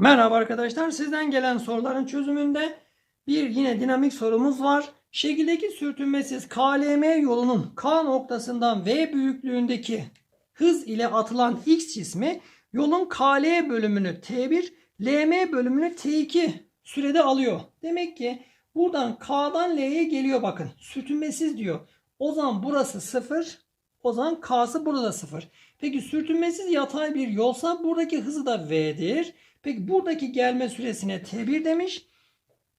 Merhaba arkadaşlar. Sizden gelen soruların çözümünde bir yine dinamik sorumuz var. Şekildeki sürtünmesiz KLM yolunun K noktasından V büyüklüğündeki hız ile atılan X cismi yolun KL bölümünü T1, LM bölümünü T2 sürede alıyor. Demek ki buradan K'dan L'ye geliyor bakın. Sürtünmesiz diyor. O zaman burası 0. O zaman K'sı burada 0. Peki sürtünmesiz yatay bir yolsa buradaki hızı da V'dir. Peki buradaki gelme süresine T1 demiş.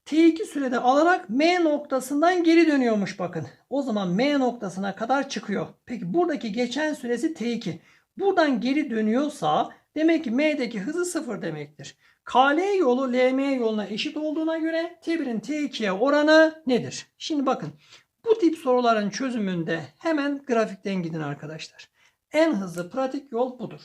T2 sürede alarak M noktasından geri dönüyormuş bakın. O zaman M noktasına kadar çıkıyor. Peki buradaki geçen süresi T2. Buradan geri dönüyorsa demek ki M'deki hızı 0 demektir. KL yolu LM yoluna eşit olduğuna göre T1'in T2'ye oranı nedir? Şimdi bakın bu tip soruların çözümünde hemen grafikten gidin arkadaşlar. En hızlı pratik yol budur.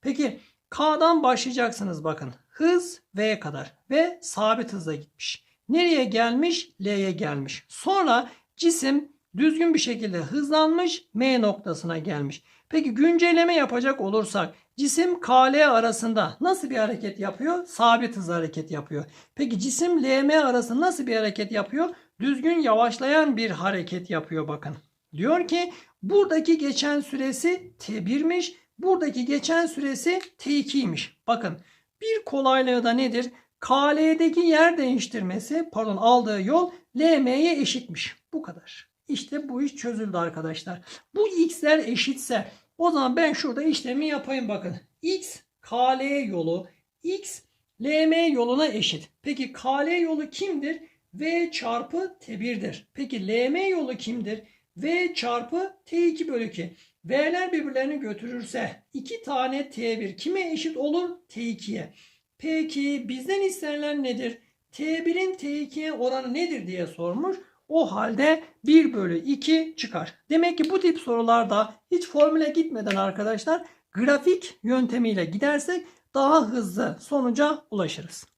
Peki K'dan başlayacaksınız bakın. Hız V'ye kadar ve sabit hızla gitmiş. Nereye gelmiş? L'ye gelmiş. Sonra cisim düzgün bir şekilde hızlanmış M noktasına gelmiş. Peki güncelleme yapacak olursak cisim KL arasında nasıl bir hareket yapıyor? Sabit hız hareket yapıyor. Peki cisim LM arasında nasıl bir hareket yapıyor? Düzgün yavaşlayan bir hareket yapıyor bakın. Diyor ki buradaki geçen süresi T1'miş. Buradaki geçen süresi T2'ymiş. Bakın bir kolaylığı da nedir? KL'deki yer değiştirmesi pardon aldığı yol LM'ye eşitmiş. Bu kadar. İşte bu iş çözüldü arkadaşlar. Bu x'ler eşitse o zaman ben şurada işlemi yapayım bakın. x KL yolu x LM yoluna eşit. Peki KL yolu kimdir? V çarpı T1'dir. Peki LM yolu kimdir? V çarpı T2 bölü 2. V'ler birbirlerini götürürse 2 tane T1 kime eşit olur? T2'ye. Peki bizden istenilen nedir? T1'in T2'ye oranı nedir diye sormuş. O halde 1 bölü 2 çıkar. Demek ki bu tip sorularda hiç formüle gitmeden arkadaşlar grafik yöntemiyle gidersek daha hızlı sonuca ulaşırız.